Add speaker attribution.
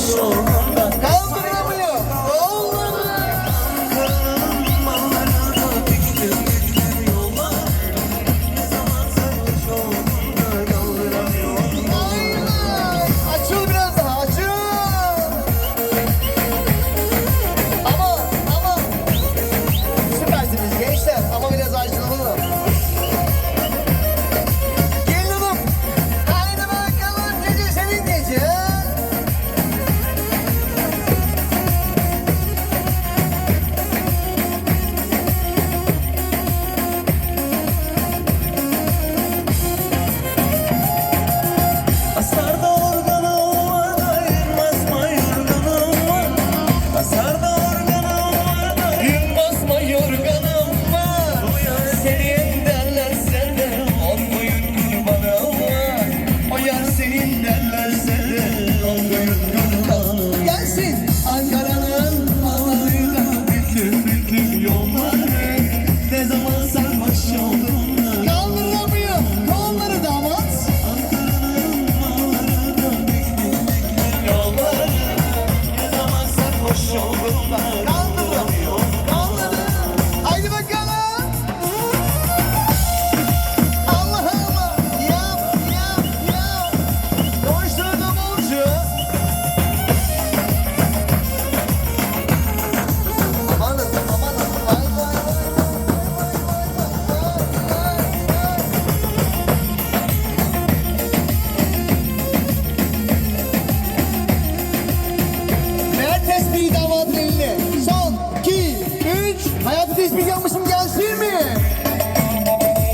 Speaker 1: sarhoş fight.
Speaker 2: Please bigyan